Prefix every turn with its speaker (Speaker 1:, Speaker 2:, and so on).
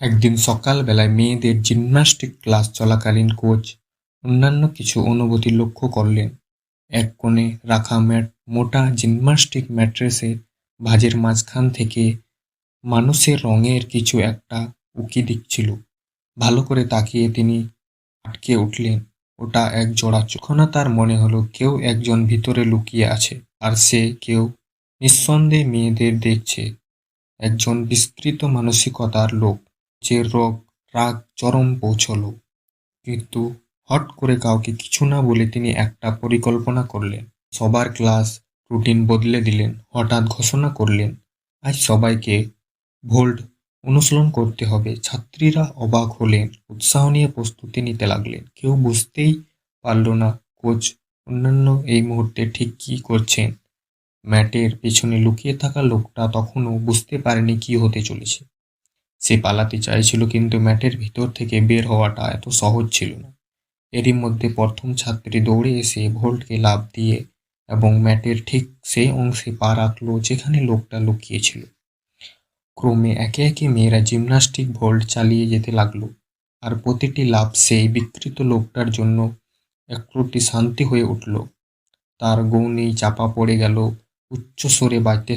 Speaker 1: একদিন সকালবেলায় মেয়েদের জিমন্যাস্টিক ক্লাস চলাকালীন কোচ অন্যান্য কিছু অনুভূতি লক্ষ্য করলেন। এক কোণে রাখা ম্যাট, মোটা জিমন্যাস্টিক ম্যাট্রেসের ভাজের মাঝখান থেকে মানুষের রঙের কিছু একটা উকি দিচ্ছিল। ভালো করে তাকিয়ে তিনি আটকে উঠলেন। ওটা এক জোড়া চোখনা, তার মনে হলো কেউ একজন ভিতরে লুকিয়ে আছে আর সে কেউ নিঃসন্দেহে মেয়েদের দেখছে। একজন বিস্তৃত মানসিকতার লোক। রোগ, রাগ, চরম পৌঁছলো। কিন্তু হট করে কাউকে কিছু না বলে তিনি একটা পরিকল্পনা করলেন। সবার ক্লাস রুটিন বদলে দিলেন, হঠাৎ ঘোষণা করলেন, আজ সবাইকে ভোল্ট অনুশীলন করতে হবে। ছাত্রীরা অবাক হলেন, উৎসাহ নিয়ে প্রস্তুতি নিতে লাগলেন। কেউ বুঝতেই পারল না, কোচ অন্যান্য এই মুহূর্তে ঠিক কী করছেন। ম্যাটের পেছনে লুকিয়ে থাকা লোকটা তখনও বুঝতে পারেনি কি হতে চলেছে। সে পালাতে চাইছিল, কিন্তু ম্যাটের ভিতর থেকে বের হওয়াটা এত সহজ ছিল না। এরই মধ্যে প্রথম ছাত্রী দৌড়ে এসে ভোল্টকে লাভ দিয়ে এবং ম্যাটের ঠিক সেই অংশে পা রাখল যেখানে লোকটা লুকিয়েছিল। ক্রমে একে একে মেয়েরা জিমন্যাস্টিক ভোল্ট চালিয়ে যেতে লাগল, আর প্রতিটি লাভ সেই বিকৃত লোকটার জন্য একরুটি শান্তি হয়ে উঠল। তার গৌনেই চাপা পড়ে গেল উচ্চ স্বরে বাজতে